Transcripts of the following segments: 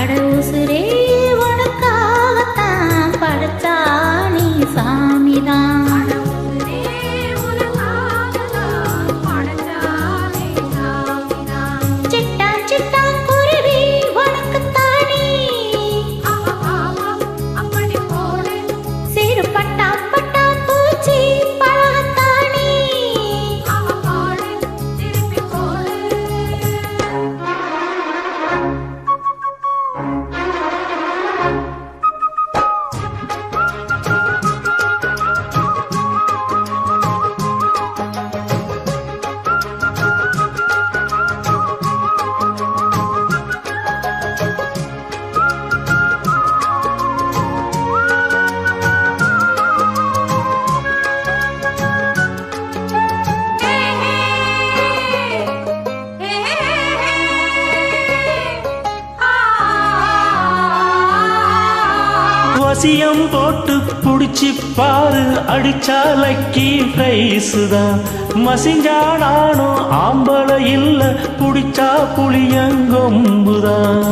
அட உசுரே வசியம் போட்டு புடிச்சு பாரு அடிச்சாலைக்கு பிரைஸ் தான். மசிஞ்சா நானும் ஆம்பளை இல்ல புடிச்சா புளியங்கொம்புதான்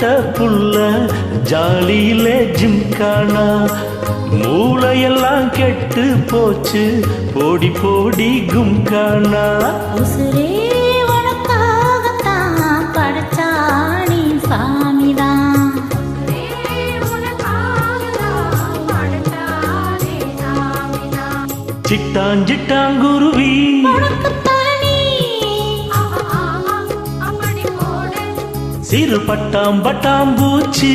பொட்ட புள்ள ஜாலியிலே ஜிம்கானா மூளையெல்லாம் கெட்டு போச்சு போடி போடி கும்கானா சாமிதான் சிட்டாஞ்சிட்டாங்குருவி. உனக்குத்தானே சிறு பட்டாம் பட்டாம்பூச்சி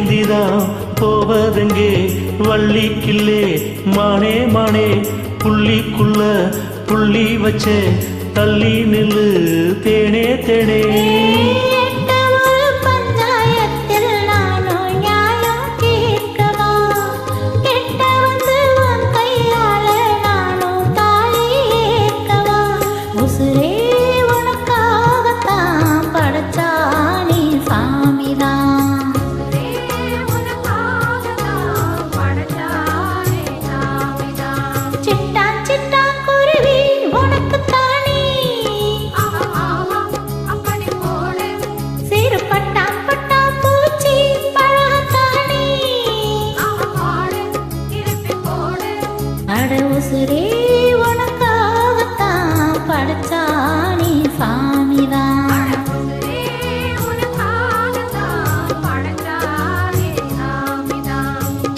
வில்லேந்திதான் போவதெங்கே? வள்ளிக்கில்லே மானே மானே புள்ளிக்குள்ள புள்ளி வச்சே. தள்ளி நில்லு தேனே தேனே.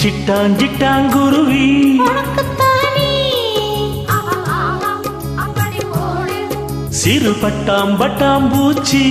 சிட்டாஞ்சிட்டாங்குருவி சிறு பட்டாம் பட்டாம்பூச்சி